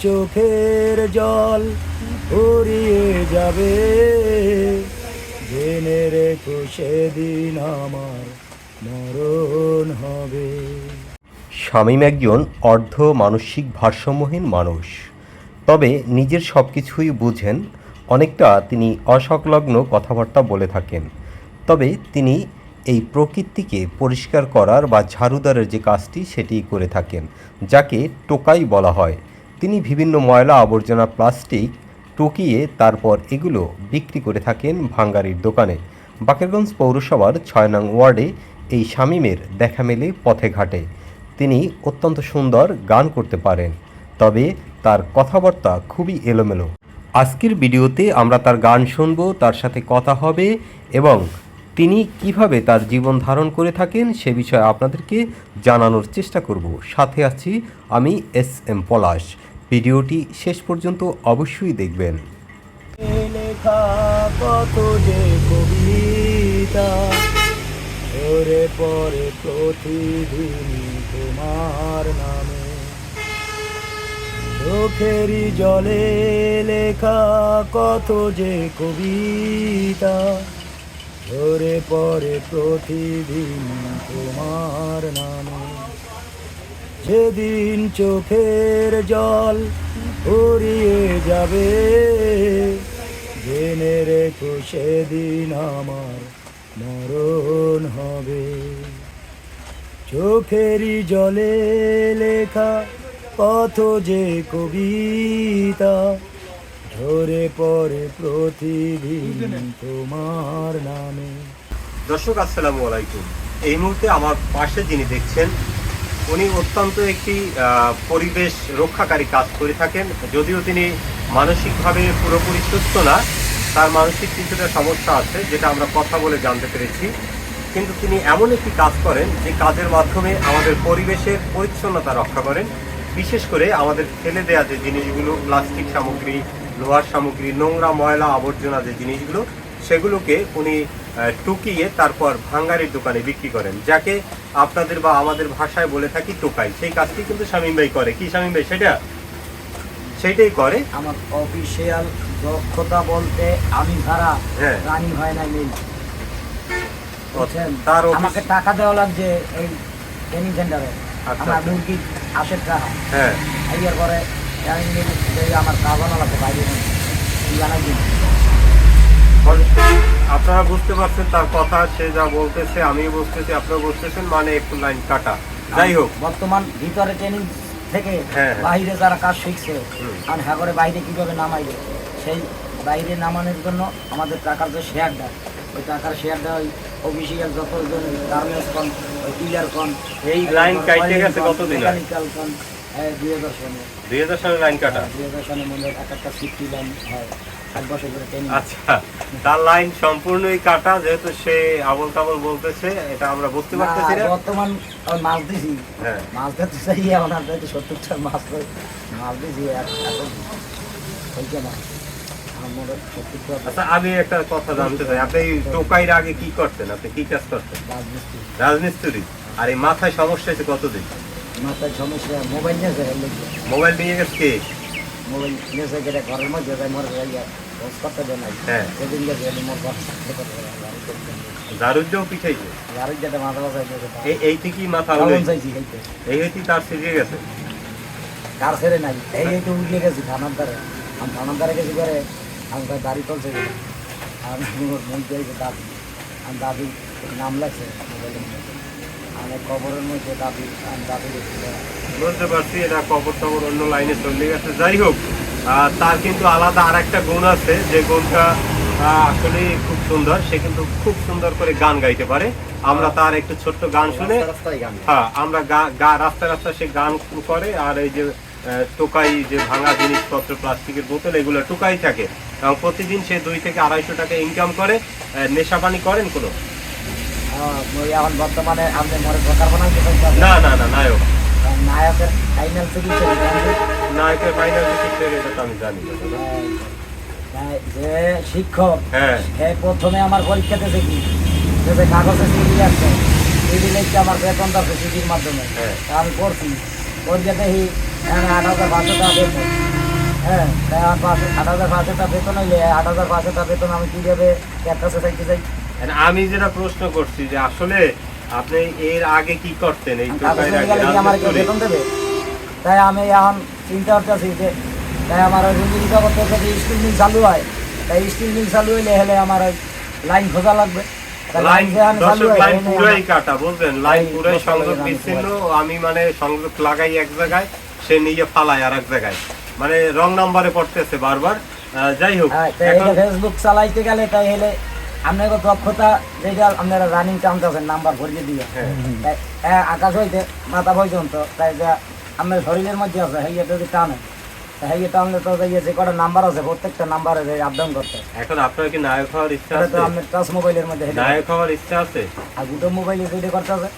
চোখের জল উড়িয়ে যাবে। জেনে রেখো সেদিন আমার মরণ হবে। শামীম একজন অর্ধ মানসিক ভারসাম্যহীন মানুষ। তবে নিজের সব কিছুই বুঝেন, অনেকটা তিনি অসংলগ্ন কথাবার্তা বলে থাকেন। তবে তিনি এই প্রকৃতিকে পরিষ্কার করার বা ঝাড়ুদারের যে কাজটি সেটি করে থাকেন, যাকে টোকাই বলা হয়। তিনি বিভিন্ন ময়লা আবর্জনা প্লাস্টিক টুকিয়ে তারপর এগুলো বিক্রি করে থাকেন ভাঙ্গারির দোকানে। বাকেরগঞ্জ পৌরসভার ছয় নং ওয়ার্ডে এই শামীমের দেখা মেলে পথে ঘাটে। তিনি অত্যন্ত সুন্দর গান করতে পারেন, তবে তার কথাবার্তা খুবই এলোমেলো। আজকের ভিডিওতে আমরা তার গান শুনব, তার সাথে কথা হবে এবং তিনি কীভাবে তার জীবন ধারণ করে থাকেন সে বিষয়ে আপনাদেরকে জানানোর চেষ্টা করব। সাথে আছি আমি এস এম পলাশ। ভিডিওটি শেষ পর্যন্ত অবশ্যই দেখবেন। লেখা কত যে কবিতা, ওরে পরে নামে। চোখেরই জলে লেখা কত যে কবিতা, ওরে পরে প্রতিদিন তোমার নামে। যেদিন চোখের জল উড়িয়ে যাবে। জেনে রেখো সেদিন আমার মরণ হবে। চোখেরই জলে লেখা কত যে কবিতা ঝরে পড়ে প্রতিদিন তোমার নামে। দর্শক, আসসালামু আলাইকুম। এই মুহূর্তে আমার পাশে যিনি দেখছেন উনি অত্যন্ত একটি পরিবেশ রক্ষাকারী কাজ করে থাকেন। যদিও তিনি মানসিকভাবে পুরোপুরি সুস্থ না, তার মানসিক কিছুটা সমস্যা আছে, যেটা আমরা কথা বলে জানতে পেরেছি। কিন্তু তিনি এমন একটি কাজ করেন, যে কাজের মাধ্যমে আমাদের পরিবেশের পরিচ্ছন্নতা রক্ষা করেন। বিশেষ করে আমাদের ফেলে দেওয়া যে জিনিসগুলো, প্লাস্টিক সামগ্রী, লোহার সামগ্রী, নোংরা ময়লা আবর্জনা যে জিনিসগুলো, সেগুলোকে উনি টুকিয়ে তারপর ভাঙ্গারির দোকানে বিক্রি করেন যাকে আপনাদের বা আমাদের ভাষায় বলে থাকি টোকাই। সেই কাজটি কিন্তু শামীম ভাই করে। কি শামীম ভাই সেটা? সেইটাই করে। আমার অফিসিয়াল দক্ষতা বলতে আমি হ্যাঁ। রানিং হয় না নেই তার আমাকে টাকা দেওয়া লাগছে এই ট্রেনিং সেন্টারে আচ্ছা, আমার আচ্ছা। মুরগি আসে টাকা। হ্যাঁ। এর পরে আমার কাজ লাগছে বাইরে আপনারা বুঝতে পারছেন তার কথা সে যা বলতেছে আমি বুঝতেছি আপনারা বুঝতেছেন মানে একটু লাইন কাটা। যাই হোক। বর্তমান ভিতরে ট্রেনিং থেকে হ্যাঁ, হ্যাঁ। বাইরে যারা কাজ শিখছে আর হ্যাঁ করে বাইরে কীভাবে নামাইবে সেই বাইরে নামানোর জন্য আমাদের টাকার যে শেয়ারটা ওই টাকার শেয়ারটা ওই অফিসিয়াল যত গার্মেন্টস কন ওই টিলার কন এই লাইন কাটতে গেছে কতদিন? মেকানিক্যাল কন দুই হাজার সনে দুই হাজার সালে লাইন কাটা। দুই হাজার সনে মনে হয় এক একটা সিফটি লাইন হয়। আচ্ছা তার লাইন সম্পূর্ণই কাটা যেহেতু সে আবল তাবল বলতেছে এটা আমরা বুঝতে পারতেছি না। বর্তমান মাছ দিছি। হ্যাঁ। মাছ ধরতে চাই সত্তরটা মাছ মাছ দিছি সত্তরটা আচ্ছা আমি একটা কথা জানতে চাই। আপনি টোকাইয়ের আগে কি করতেন? আপনি কি কাজ করতেন? রাজমিস্ত্রি। আর এই মাথায় সমস্যা হয়েছে কতদিন? মাথায় সমস্যা মোবাইল নিয়ে মোবাইল নিয়ে গেছে কে? মোবাইল নিয়ে ঘরের মধ্যে যায় মরে করতে হ্যাঁ। সেদিন মোর করতে পিছাইছে। আরেক মাথা মাথা এই থেকেই মাথা হলো এই হইতে তার সিজে গেছে। কার ছেড়ে নাই। এই এই তো গেছি থানার দ্বারে আমি থানার দ্বারে গেছি করে আমি তার দাড়ি চলছে আমি মন চাইছে দাবি আমি দাবি নাম লাগছে আমি কবরের মধ্যে দাবি আমি দাবি গেছি বুঝতে পারছি এটা কবর টবর অন্য লাইনে চলে গেছে। যাই হোক তার কিন্তু আলাদা আর একটা গুণ আছে। যে গুণটা আসলে খুব সুন্দর। সে কিন্তু খুব সুন্দর করে গান গাইতে পারে। আমরা তার একটু ছোট্ট গান শুনে হ্যাঁ আমরা রাস্তায় রাস্তায় সে গান করে আর এই যে টোকাই যে ভাঙা জিনিসপত্র প্লাস্টিকের বোতল এগুলো টোকাই থাকে। এবং প্রতিদিন সে দুই থেকে আড়াইশো টাকা ইনকাম করে। নেশা পানি করেন কোনো? এখন বর্তমানে আপনি না না না নায়ক। নায়কের ফাইনাল ফাইনাল এটা তো আমি জানি না দাদা। যে শিক্ষক হ্যাঁ। সে প্রথমে আমার পরীক্ষাতে দেখি যে কাগজে সিডি সিডি আমার বেতন আছে সিডির মাধ্যমে। হ্যাঁ। আমি করছি। পরীক্ষা দেখি আট হাজার পাঁচশো টাকা বেতন। হ্যাঁ আট হাজার বেতন হইলে আট হাজার বেতন আমি কীভাবে এক কাছে চাইতে চাই? আমি যেটা প্রশ্ন করছি যে আসলে আপনি এর আগে কি করতেন? এই আমার? বেতন দেবে? তাই আমি এখন চিন্তা করতেছি যে তাই আমার ওই রুগীটা করতে যদি স্টিল মিল চালু হয়। তাই স্টিল মিল চালু হইলে হলে আমার ওই লাইন খোঁজা লাগবে। লাইন যেখানে চালু দর্শক লাইন পুরাই কাটা বুঝলেন? লাইন পুরাই সংযোগ বিচ্ছিন্ন আমি মানে সংযোগ লাগাই এক জায়গায় সে নিয়ে ফালাই আর এক জায়গায়। মানে রং নাম্বারে পড়তেছে বারবার। যাই হোক হ্যাঁ, এখন ফেসবুক চালাইতে গেলে তাই হলে আপনার দক্ষতা যেটা আপনারা রানিং টানতেছেন নাম্বার ভরিয়ে দিয়ে। হ্যাঁ। হ্যাঁ, আকাশ হইতে মাথা পর্যন্ত তাই যা আপনার শরীরের মধ্যে আছে হেয়ে যদি টানে হ্যাঁ টানলে তো যে যে কটা নাম্বার আছে প্রত্যেকটা নাম্বারে যে আপ ডাউন করতে। এখন আপনার কি নায়ক হওয়ার ইচ্ছা এটা তো আছে? আপনার টাচ মোবাইলের মধ্যে নায়ক হওয়ার ইচ্ছা আছে? আর দুটো মোবাইলে যেটা করতে আছে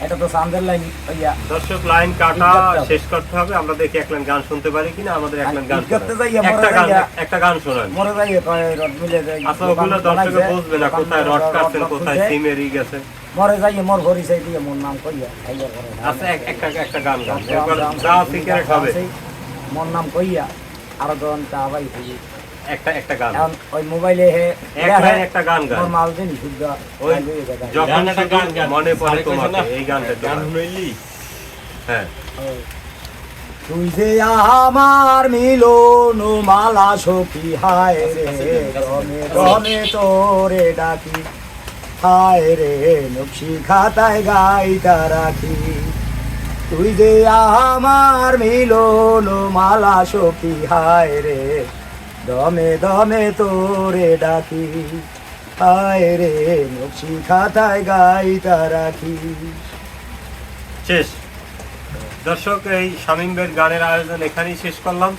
এটা তো সান্দের লাইন হইয়া দর্শক লাইন কাটা। শেষ করতে হবে। আমরা দেখি এক লাইন গান শুনতে পারি কিনা আমাদের এক লাইন গান করতে মরে একটা গান একটা গান শোনান। মরে যাই রড মিলে যায় আচ্ছা ওগুলো দর্শকে বুঝবে না কোথায় রড কাটছেন কোথায় সিমেরি গেছে মরে যাই মোর পরিচয় দিয়ে মোর নাম কইয়া হেইয়া করে আচ্ছা এক- একটা একটা গান গান। এবার যা সিগারেট হবে। মোর নাম কইয়া আরও তখন চা থাকি একটা একটা গান। এখন ওই মোবাইলে হে এক একটা গান গান মোর দিন শুদ্ধ ওই গাইবে এটা গাই। যখন একটা গান গান। মনে পড়ে তোমাকে এই গানটা গান গান। হ্যাঁ। তুই যে আমার মিলন মালা সখী হায় রে গমে গমে তোরে ডাকি হায় রে নকশি খাতায় গাইতা রাখি। তুই যে আমার মিলন মালা সখী হায় রে দমে দমে তোরে ডাকি। হায় রে নকশি খাতায় গাইতা রাখি। শেষ। দর্শক, এই শামীম ভাইয়ের গানের আয়োজন এখানেই শেষ করলাম।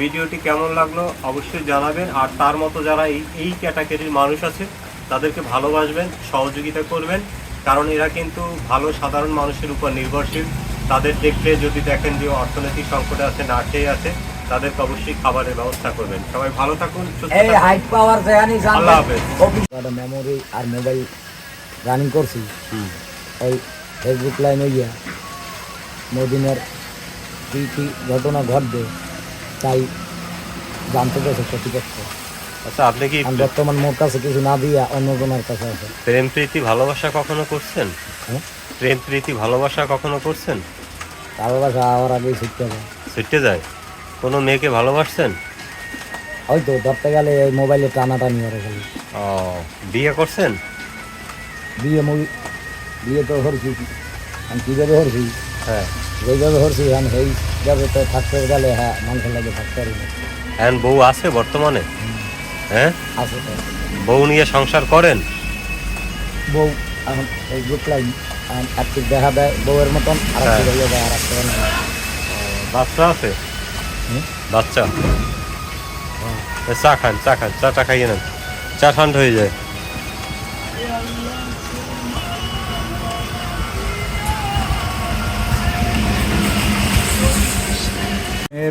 ভিডিওটি কেমন লাগল অবশ্যই জানাবেন। আর তার মতো যারা এই এই ক্যাটাগরির মানুষ আছে, তাদেরকে ভালোবাসবেন, সহযোগিতা করবেন। কারণ এরা কিন্তু ভালো সাধারণ মানুষের উপর নির্ভরশীল। তাদের দেখলে যদি দেখেন যে অর্থনৈতিক সংকটে আছে, না খেয়ে আছে তাদেরকে অবশ্যই খাবারের ব্যবস্থা করবেন। সবাই ভালো থাকুন এই হাইট পাওয়ার যেখানেই আল্লাহ হাফেজ। মেমোরি আর মোবাইল রানিং করছি। ওই ফেসবুক লাইন হইয়া মদিনের কি কি ঘটনা ঘটবে তাই জানতে পেরেছে প্রতিপক্ষ। আচ্ছা আপনি কি বর্তমান মোর কাছে কিছু না দিয়া অন্য জনের কাছে আছে। প্রেম প্রীতি ভালোবাসা কখনো করছেন? হ্যাঁ? প্রেম প্রীতি ভালোবাসা কখনো করছেন? তার বাসা আবার আগেই শিখতে হবে ছুটে যায়? কোনো মেয়েকে ভালোবাসছেন? হয়তো ধরতে গেলে এই মোবাইলে টানাটানি হয়ে গেল ও বিয়ে করছেন? বিয়ে মুই বিয়ে তো হরছি আমি কীভাবে হরছি হ্যাঁ। যেইভাবে হরছি আমি সেইভাবে তো থাকতে গেলে হ্যাঁ মানুষের লাগে থাকতে পারি। না এখন বউ আছে বর্তমানে? হ্যাঁ? আছে তো। বউ নিয়ে সংসার করেন? বউ এখন ফেসবুক লাইন একটু দেখা দেয় বউয়ের মতন আর একটু হ্যাঁ। হইয়া দেয় আর একটু বাচ্চা আছে? বাচ্চা। চা খান চা খান চাটা খাইয়ে নেন। চা ঠান্ডা হয়ে যায়।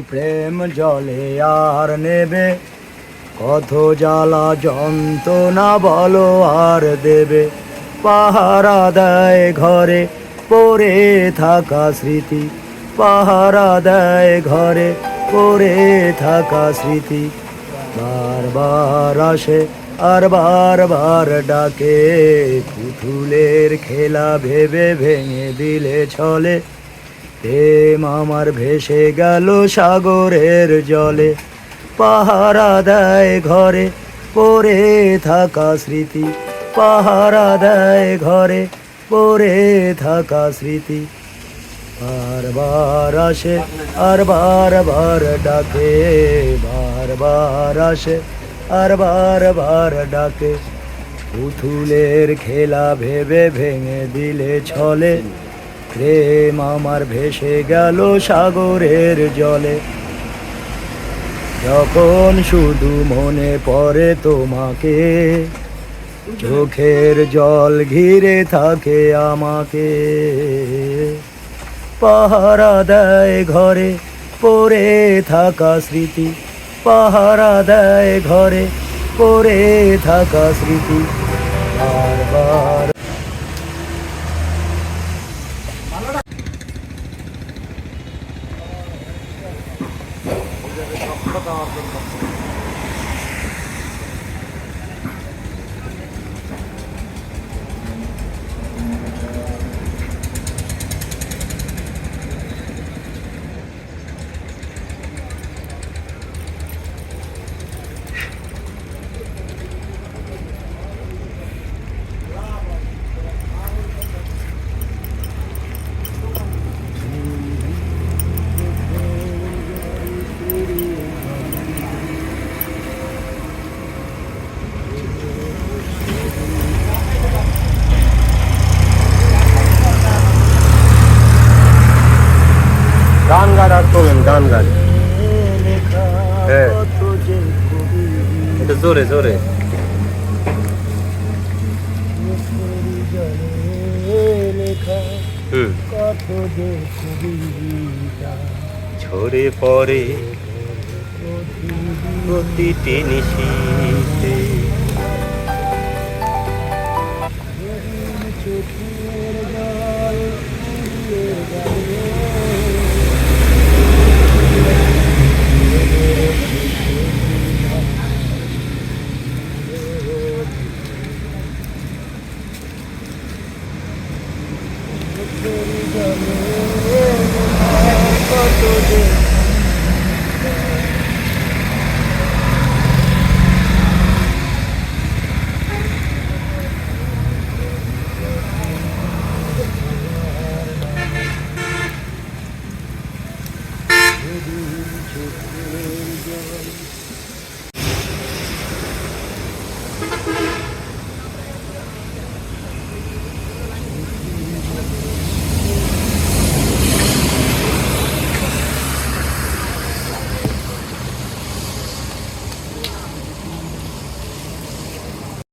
প্রেম জলে আর নেবে কত জ্বালা যন্ত্রণা বলো আর দেবে। পাহারা দেয় ঘরে, পড়ে থাকা স্মৃতি, পাহারা দেয় ঘরে পড়ে থাকা স্মৃতি বারবার আসে আর বারবার ডাকে। পুতুলের খেলা ভেবে ভেঙে দিলে চলে। প্রেম আমার ভেসে গেল সাগরের জলে। পাহারা দেয় ঘরে পড়ে থাকা স্মৃতি। পাহারা দেয় ঘরে পড়ে থাকা স্মৃতি। বারবার আসে আর বারবার ডাকে বারবার আসে আর বারবার ডাকে পুতুলের খেলা ভেবে ভেঙে দিলে ছলে প্রেম আমার ভেসে গেল সাগরের জলে। যখন শুধু মনে পড়ে তোমাকে, চোখের জল ঘিরে থাকে আমাকে। পাহারা দেয় ঘরে পড়ে থাকা স্মৃতি। পাহারা দেয় ঘরে পড়ে থাকা স্মৃতি। নিজেদের দক্ষতা গান গান হ্যাঁ। এটা জোরে জোরে। ঝরে পড়ে প্রতিটি নিশীতে Ömrüm kefir